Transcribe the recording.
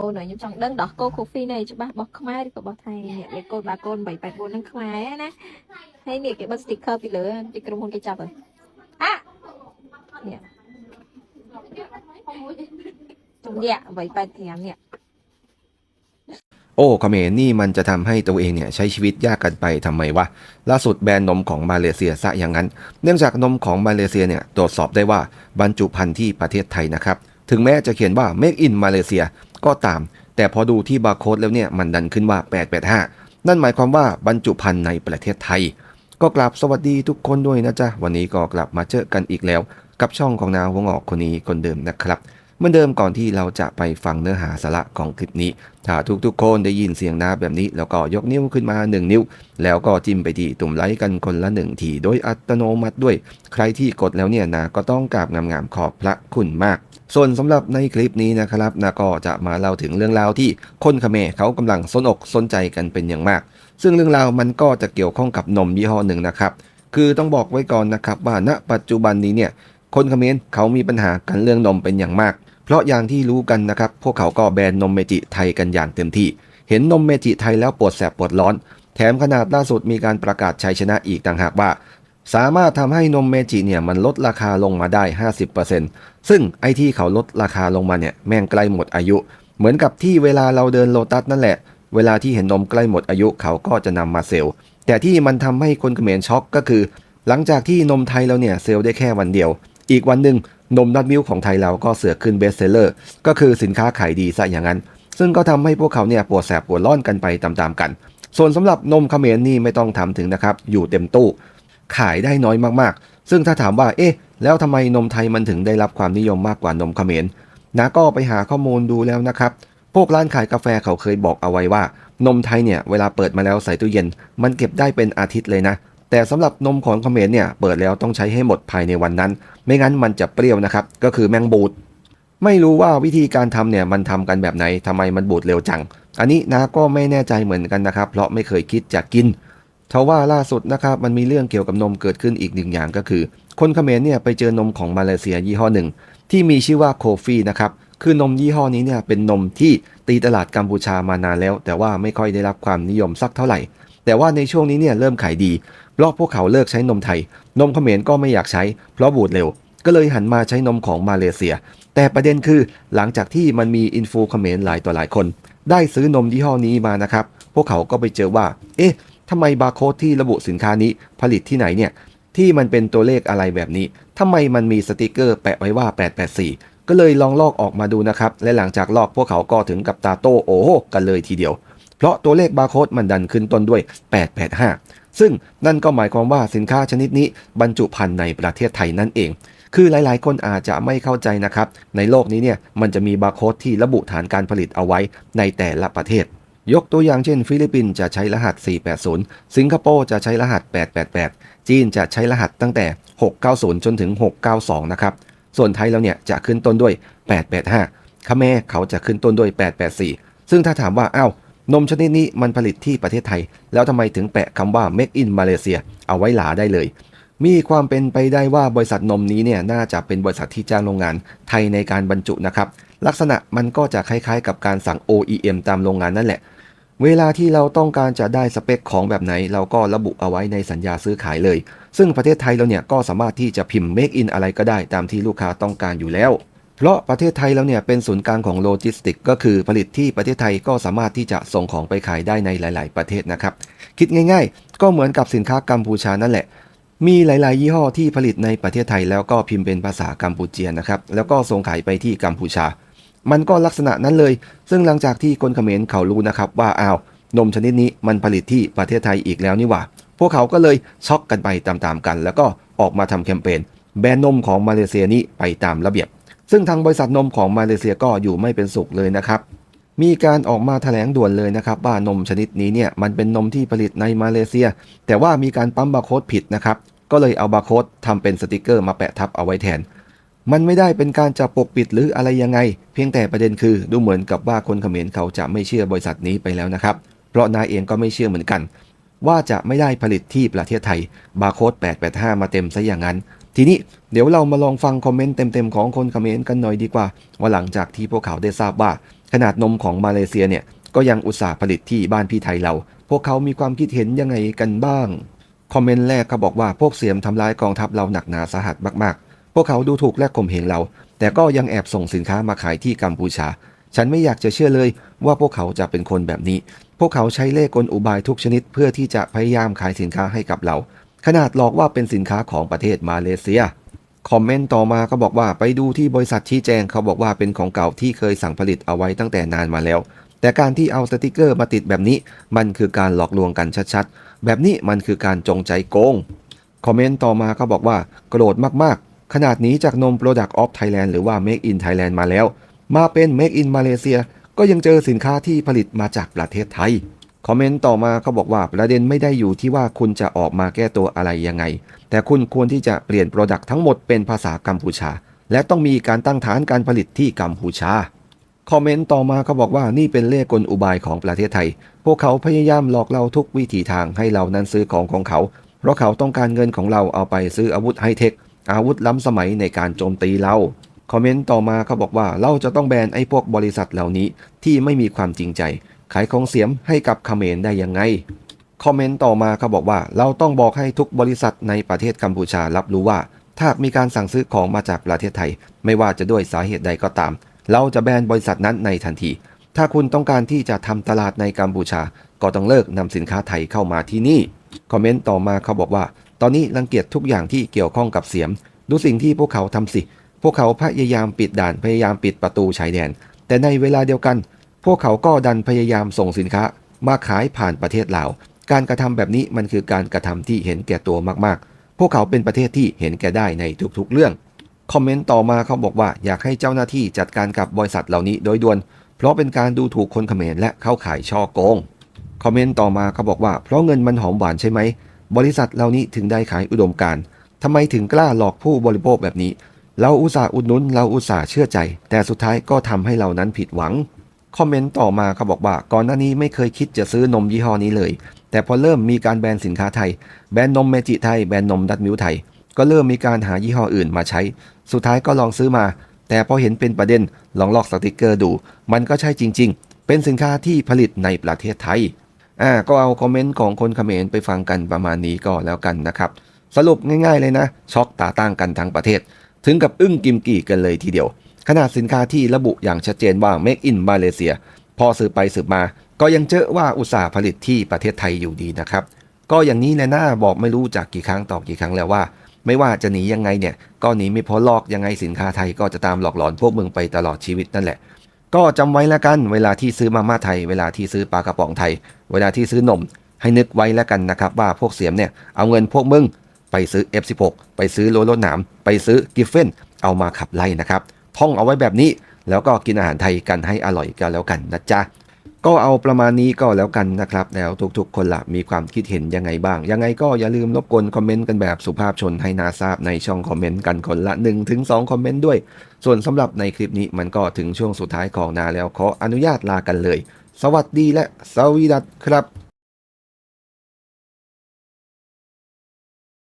អូនខ្ញុំចង់ដឹងដោះគោ coffee នេះច្បាស់របស់ខ្មែរឬក៏របស់ថៃនេះលេខកូនបាកូន384ហ្នឹងខ្មែរណាហើយនេះគេបិទ sticker ពីលើពីក្រុមហ៊ុនគេចាប់ហើយអានេះចំយ៉ា385នេះ โอ้เขมรนี่มันจะทำให้ตัวเองเนี่ยใช้ชีวิตยากกันไปทำไมวะ ล่าสุดแบรนด์นมของมาเลเซียซะอย่างนั้น เนื่องจากนมของมาเลเซียเนี่ยตรวจสอบได้ว่าบรรจุภัณฑ์ที่ประเทศไทยนะครับ ถึงแม้จะเขียนว่า Make in มาเลเซีย ก็ตาม แต่พอดูที่บาร์โค้ดแล้วเนี่ยมันดันขึ้นว่า 885 นั่นหมายความว่าบรรจุภัณฑ์ในประเทศไทย ก็กลับสวัสดีทุกคนด้วยนะจ๊ะ วันนี้ก็กลับมาเจอกันอีกแล้ว กับช่องของนาวงออกคนนี้คนเดิมนะครับเหมือนเดิมก่อนที่เราจะไปฟังเนื้อหาสาระของคลิปนี้ ถ้าทุกๆคนได้ยินเสียงนาแบบนี้ แล้วก็ยกนิ้วขึ้นมา 1 นิ้ว แล้วก็จิ้มไปที่ตุ่มไลค์กันคนละหนึ่งทีโดยอัตโนมัติด้วย ใครที่กดแล้วเนี่ยนาก็ต้องกราบงามๆขอบพระคุณมาก ส่วนสำหรับในคลิปนี้นะครับนาก็จะมาเล่าถึงเรื่องราวที่คนเขมรเขากำลังสนอกสนใจกันเป็นอย่างมาก ซึ่งเรื่องราวมันก็จะเกี่ยวข้องกับนมยี่ห้อหนึ่งนะครับ คือต้องบอกไว้ก่อนนะครับว่าณปัจจุบันนี้เนี่ยคนเขมรเขามีปัญหากันเรื่องนมเป็นอย่างมาก เพราะอย่างที่รู้กันนะครับ พวกเขาก็แบนนมเมจิไทยกันอย่างเต็มที่ เห็นนมเมจิไทยแล้วปวดแสบปวดร้อน แถมขนาดล่าสุดมีการประกาศชัยชนะอีกต่างหากว่า สามารถทำให้นมเมจิเนี่ยมันลดราคาลงมาได้ 50%ซึ่งไอที่เขาลดราคาลงมาเนี่ยแม่งใกล้หมดอายุ เหมือนกับที่เวลาเราเดินโลตัสนั่นแหละ เวลาที่เห็นนมใกล้หมดอายุเขาก็จะนำมาเซลล์ แต่ที่มันทำให้คนเขมรช็อกก็คือ หลังจากที่นมไทยเราเนี่ยเซลล์ได้แค่วันเดียว อีกวันหนึ่งนมดัตมิลของไทยเราก็เสือกขึ้นเบสเซลเลอร์ก็คือสินค้าขายดีซะอย่างนั้น ซึ่งก็ทำให้พวกเขาเนี่ยปวดแสบปวดร้อนกันไปตามๆกัน ส่วนสำหรับนมเขมรนี่ไม่ต้องทำถึงนะครับอยู่เต็มตู้ ขายได้น้อยมากๆ ซึ่งถ้าถามว่าเอ๊ะแล้วทำไมนมไทยมันถึงได้รับความนิยมมากกว่านมเขมรนะก็ไปหาข้อมูลดูแล้วนะครับพวกร้านขายกาแฟเขาเคยบอกเอาไว้ว่า นมไทยเนี่ยเวลาเปิดมาแล้วใส่ตู้เย็น มันเก็บได้เป็นอาทิตย์เลยนะ แต่สำหรับนมของเขมรเนี่ยเปิดแล้วต้องใช้ให้หมดภายในวันนั้น ไม่งั้นมันจะเปรี้ยวนะครับ ก็คือแมงบูด ไม่รู้ว่าวิธีการทำเนี่ยมันทำกันแบบไหนทำไมมันบูดเร็วจัง อันนี้นะก็ไม่แน่ใจเหมือนกันนะครับ เพราะไม่เคยคิดจะกิน ทว่าล่าสุดนะครับมันมีเรื่องเกี่ยวกับนมเกิดขึ้นอีกหนึ่งอย่างก็คือ คนเขมรเนี่ยไปเจอนมของมาเลเซียยี่ห้อหนึ่ง ที่มีชื่อว่าโคฟี่นะครับคือนมยี่ห้อนี้เนี่ยเป็นนมที่ตีตลาดกัมพูชามานานแล้ว แต่ว่าไม่ค่อยได้รับความนิยมสักเท่าไหร่ แต่ว่าในช่วงนี้เนี่ยเริ่มขายดี เพราะพวกเขาเลิกใช้นมไทย นมเขมรก็ไม่อยากใช้ เพราะบูดเร็ว ก็เลยหันมาใช้นมของมาเลเซีย แต่ประเด็นคือหลังจากที่มันมีอินฟูเขมรหลายต่อหลายคน ได้ซื้อนมยี่ห้อนี้มานะครับพวกเขาก็ไปเจอว่า เอ๊ะ ทำไมบาร์โค้ดที่ระบุสินค้านี้ผลิตที่ไหนเนี่ยที่มันเป็นตัวเลขอะไรแบบนี้ทำไมมันมีสติกเกอร์แปะไว้ว่า 884 ก็เลยลองลอกออกมาดูนะครับ และหลังจากลอกพวกเขาก็ถึงกับตาโตโอ้โหกันเลยทีเดียว เพราะตัวเลขบาร์โค้ดมันดันขึ้นต้นด้วย 885 ซึ่งนั่นก็หมายความว่าสินค้าชนิดนี้บรรจุภัณฑ์ในประเทศไทยนั่นเอง คือหลายๆ คนอาจจะไม่เข้าใจนะครับ ในโลกนี้เนี่ยมันจะมีบาร์โค้ดที่ระบุฐานการผลิตเอาไว้ในแต่ละประเทศ ยกตัวอย่างเช่น ฟิลิปปินส์จะใช้รหัส 480 สิงคโปร์จะใช้รหัส 888 จีนจะใช้รหัสตั้งแต่ 690 จนถึง 692 นะครับ ส่วนไทยเราเนี่ยจะขึ้นต้นด้วย 885คาเมรเขาจะขึ้นต้นด้วย 884 ซึ่งถ้าถามว่าอ้าวนมชนิดนี้มันผลิตที่ประเทศไทย แล้วทำไมถึงแปะคำว่า Make in Malaysia เอาไว้หลาได้เลย มีความเป็นไปได้ว่าบริษัทนมนี้เนี่ยน่าจะเป็นบริษัทที่จ้างโรงงานไทยในการบรรจุนะครับ ลักษณะมันก็จะคล้ายๆ กับการสั่ง OEM ตามโรงงานนั่นแหละ เวลาที่เราต้องการจะได้สเปคของแบบไหน เราก็ระบุเอาไว้ในสัญญาซื้อขายเลย ซึ่งประเทศไทยเราเนี่ยก็สามารถที่จะพิมพ์ Make in อะไรก็ได้ตามที่ลูกค้าต้องการอยู่แล้ว เพราะประเทศไทยเราเนี่ยเป็นศูนย์กลางของโลจิสติกก็คือผลิตที่ประเทศไทยก็สามารถที่จะส่งของไปขายได้ในหลาย ๆ ประเทศนะครับ คิดง่าย ๆ ก็เหมือนกับสินค้ากัมพูชานั่นแหละ มีหลาย ๆ ยี่ห้อที่ผลิตในประเทศไทย แล้วก็พิมพ์เป็นภาษากัมพูเจียนะครับ แล้วก็ส่งขายไปที่กัมพูชา มันก็ลักษณะนั้นเลย ซึ่งหลังจากที่คนเขมรเขารู้นะครับว่าอ้าวนมชนิดนี้มันผลิตที่ประเทศไทยอีกแล้วนี่หว่า พวกเขาก็เลยช็อกกันไปตาม ๆ กัน แล้วก็ออกมาทำแคมเปญแบนนมของมาเลเซียนี้ไปตามระเบียบ ซึ่งทางบริษัทนมของมาเลเซียก็อยู่ไม่เป็นสุขเลยนะครับ มีการออกมาแถลงด่วนเลยนะครับว่านมชนิดนี้เนี่ยมันเป็นนมที่ผลิตในมาเลเซีย แต่ว่ามีการปั๊มบาร์โค้ดผิดนะครับ ก็เลยเอาบาร์โค้ดทำเป็นสติกเกอร์มาแปะทับเอาไว้แทน มันไม่ได้เป็นการจะปกปิดหรืออะไรยังไง เพียงแต่ประเด็นคือดูเหมือนกับว่าคนเขมรเขาจะไม่เชื่อบริษัทนี้ไปแล้วนะครับ เพราะนายเองก็ไม่เชื่อเหมือนกัน ว่าจะไม่ได้ผลิตที่ประเทศไทยบาร์โค้ด885 มาเต็มซะอย่างนั้นทีนี้เดี๋ยวเรามาลองฟังคอมเมนต์เต็มๆของคนเขมรกันหน่อยดีกว่า ว่าหลังจากที่พวกเขาได้ทราบว่า ขนาดนมของมาเลเซียเนี่ยก็ยังอุตสาห์ผลิตที่บ้านพี่ไทยเรา พวกเขามีความคิดเห็นยังไงกันบ้าง คอมเมนต์แรกเขาบอกว่าพวกเสียมทำร้ายกองทัพเราหนักหนาสาหัสมากๆ พวกเขาดูถูกและข่มเหงเรา แต่ก็ยังแอบส่งสินค้ามาขายที่กัมพูชา ฉันไม่อยากจะเชื่อเลยว่าพวกเขาจะเป็นคนแบบนี้ พวกเขาใช้เล่กลอุบายทุกชนิดเพื่อที่จะพยายามขายสินค้าให้กับเรา ขนาดหลอกว่าเป็นสินค้าของประเทศมาเลเซีย คอมเมนต์ต่อมาเขาบอกว่าไปดูที่บริษัทชี้แจงเขาบอกว่าเป็นของเก่าที่เคยสั่งผลิตเอาไว้ตั้งแต่นานมาแล้ว แต่การที่เอาสติกเกอร์มาติดแบบนี้ มันคือการหลอกลวงกันชัดๆ แบบนี้มันคือการจงใจโกง คอมเมนต์ต่อมาเขาบอกว่าโกรธมากๆ ขนาดนี้จากนม Product of Thailand หรือว่า Make in Thailand มาแล้ว มาเป็น Make in Malaysia ก็ยังเจอสินค้าที่ผลิตมาจากประเทศไทย คอมเมนต์ต่อมาเขาบอกว่าประเด็นไม่ได้อยู่ที่ว่าคุณจะออกมาแก้ตัวอะไรยังไง แต่คุณควรที่จะเปลี่ยน Product ทั้งหมดเป็นภาษากัมพูชา และต้องมีการตั้งฐานการผลิตที่กัมพูชาคอมเมนต์ต่อมาเขาบอกว่านี่เป็นเล่ห์กลอุบายของประเทศไทย พวกเขาพยายามหลอกเราทุกวิถีทางให้เรานั้นซื้อของของเขา เพราะเขาต้องการเงินของเราเอาไปซื้ออาวุธไฮเทค อาวุธล้ำสมัยในการโจมตีเราคอมเมนต์ต่อมาเขาบอกว่าเราจะต้องแบนไอ้พวกบริษัทเหล่านี้ที่ไม่มีความจริงใจ ขายของเสียมให้กับเขมรได้ยังไง คอมเมนต์ต่อมาเขาบอกว่า เราต้องบอกให้ทุกบริษัทในประเทศกัมพูชารับรู้ว่า ถ้ามีการสั่งซื้อของมาจากประเทศไทย ไม่ว่าจะด้วยสาเหตุใดก็ตาม เราจะแบนบริษัทนั้นในทันที ถ้าคุณต้องการที่จะทำตลาดในกัมพูชา ก็ต้องเลิกนำสินค้าไทยเข้ามาที่นี่ คอมเมนต์ต่อมาเขาบอกว่า ตอนนี้รังเกียจทุกอย่างที่เกี่ยวข้องกับเสียม ดูสิ่งที่พวกเขาทำสิ พวกเขาพยายามปิดด่านพยายามปิดประตูชายแดน แต่ในเวลาเดียวกัน พวกเขาก็ดันพยายามส่งสินค้ามาขายผ่านประเทศลาว การกระทำแบบนี้มันคือการกระทำที่เห็นแก่ตัวมากๆ พวกเขาเป็นประเทศที่เห็นแก่ได้ในทุกๆเรื่อง คอมเมนต์ต่อมาเขาบอกว่าอยากให้เจ้าหน้าที่จัดการกับบริษัทเหล่านี้โดยด่วน เพราะเป็นการดูถูกคนเขมรและเข้าข่ายช่อโกง คอมเมนต์ต่อมาเขาบอกว่า เพราะเงินมันหอมหวานใช่ไหม บริษัทเหล่านี้ถึงได้ขายอุดมการณ์ทำไมถึงกล้าหลอกผู้บริโภคแบบนี้ เราอุตส่าห์อุดหนุน เราอุตส่าห์เชื่อใจ แต่สุดท้ายก็ทำให้เรานั้นผิดหวัง คอมเมนต์ต่อมาเขาบอกว่า ก่อนหน้านี้ไม่เคยคิดจะซื้อนมยี่ห้อนี้เลย แต่พอเริ่มมีการแบนสินค้าไทย แบนนมเมจิไทย แบนนมดัตมิวไทย ก็เริ่มมีการหายี่ห้ออื่นมาใช้ สุดท้ายก็ลองซื้อมา แต่พอเห็นเป็นประเด็นลองลอกสติกเกอร์ดู มันก็ใช่จริง ๆ เป็นสินค้าที่ผลิตในประเทศไทยอ่าก็เอาคอมเมนต์ของคนเขมรไปฟังกันประมาณนี้ก็แล้วกันนะครับสรุปง่ายๆเลยนะ ช็อกตาตั้งกันทั้งประเทศ ถึงกับอึ้งกิมกี่กันเลยทีเดียว ขนาดสินค้าที่ระบุอย่างชัดเจนว่า Make in Malaysia พอสืบไปสืบมา ก็ยังเจอว่าอุตสาห์ผลิตที่ประเทศไทยอยู่ดีนะครับ ก็อย่างนี้แหละนะบอกไม่รู้จากกี่ครั้งต่อกี่ครั้งแล้วว่า ไม่ว่าจะหนียังไงเนี่ยก็หนีไม่พ้นหลอกยังไงสินค้าไทยก็จะตามหลอกหลอนพวกมึงไปตลอดชีวิตนั่นแหละ ก็จำไว้แล้วกัน เวลาที่ซื้อมาม่าไทย เวลาที่ซื้อปลากระป๋องไทย เวลาที่ซื้อนม ให้นึกไว้แล้วกันนะครับว่าพวกเสียมเนี่ยเอาเงินพวกมึงไปซื้อ F16 ไปซื้อโลโลหนาม ไปซื้อกิฟเฟนเอามาขับไล่นะครับ ท่องเอาไว้แบบนี้ แล้วก็กินอาหารไทยกันให้อร่อยกันแล้วกันนะจ๊ะก็เอาประมาณนี้ก็แล้วกันนะครับ แล้วทุกๆ คนละมีความคิดเห็นยังไงบ้าง ยังไงก็อย่าลืมรบกวนคอมเมนต์กันแบบสุภาพชนให้นาทราบในช่องคอมเมนต์กันคนละ 1-2 คอมเมนต์ด้วย ส่วนสำหรับในคลิปนี้มันก็ถึงช่วงสุดท้ายของนาแล้วขออนุญาตลากันเลย สวัสดีและสวีดัสครับ